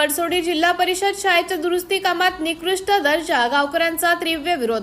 पडसोडी जिल्हा परिषद शाळेच्या दुरुस्ती कामात निकृष्ट दर्जा गावकऱ्यांचा तीव्र विरोध.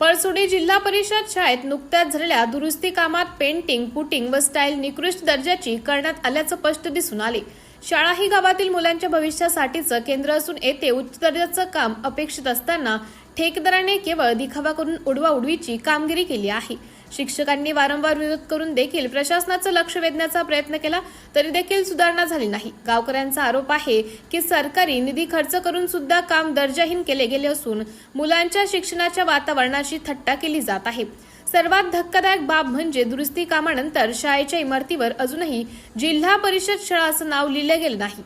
पळसोडी जिल्हा परिषद शाळेत नुकत्याच झालेल्या दुरुस्ती कामात पेंटिंग पुटिंग व स्टाईल निकृष्ट दर्जाची करण्यात आल्याचं स्पष्ट दिसून आले. शाळा ही गावातील मुलांच्या भविष्यासाठीचं केंद्र असून येथे उच्च दर्जाचं काम अपेक्षित असताना ठेकेदाराने केवळ दिखावा करून उडवाउडवीची कामगिरी केली आहे. शिक्षकांनी वारंवार विरोध करून देखील प्रशासनाचं लक्ष वेधण्याचा प्रयत्न केला तरी देखील सुधारणा झाली नाही. गावकऱ्यांचा आरोप आहे की सरकारी निधी खर्च करून सुद्धा काम दर्जाहीन केले गेले असून मुलांच्या शिक्षणाच्या वातावरणाशी थट्टा केली जात आहे. सर्वात धक्कादायक बाब म्हणजे दुरुस्ती कामानंतर शाळेच्या इमारतीवर अजूनही जिल्हा परिषद शाळा असं नाव लिहिलं गेलं नाही.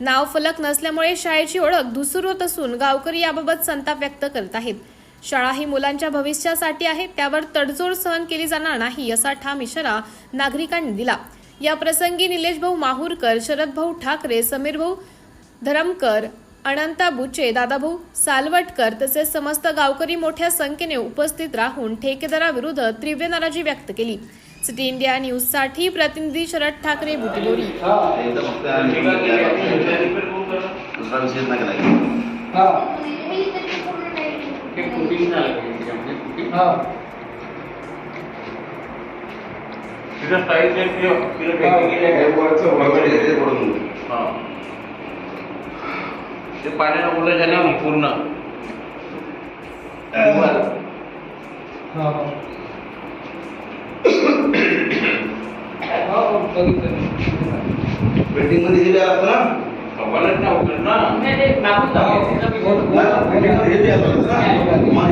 नाव फलक नसल्यामुळे शाळेची ओळख धुसूर होत असून गावकरी याबाबत संताप व्यक्त करत आहेत. शाळा ही मुलांच्या भविष्यासाठी आहे त्यावर तडजोड सहन केली जाणार नाही असा ठाम इशारा नागरिकांनी दिला. या प्रसंगी निलेश भाऊ माहूरकर शरद भाऊ ठाकरे समीर भाऊ धरमकर अनंता बुचे दादाभाऊ सालवटकर तसेच समस्त गावकरी मोठ्या संख्येने उपस्थित राहून ठेकेदाराविरुद्ध तीव्र नाराजी व्यक्त केली. सिटी इंडिया न्यूजसाठी प्रतिनिधी शरद ठाकरे बुटीबोरी. हा त्याच्यामध्ये हा. तिथं साईज आहे ते तिला हा. काही केलं वरचं हे ते पडून हा. ते पाण्यानं ओलं झाले ना पूर्ण. हा. हा. पेंटिंगमध्ये दिले असतं ना? कपालच ना उतरत ना हे हे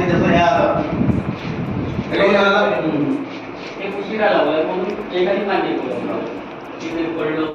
त्याचं हे आलं हे उशिरा लावलं म्हणून एकाने मान्य पडलं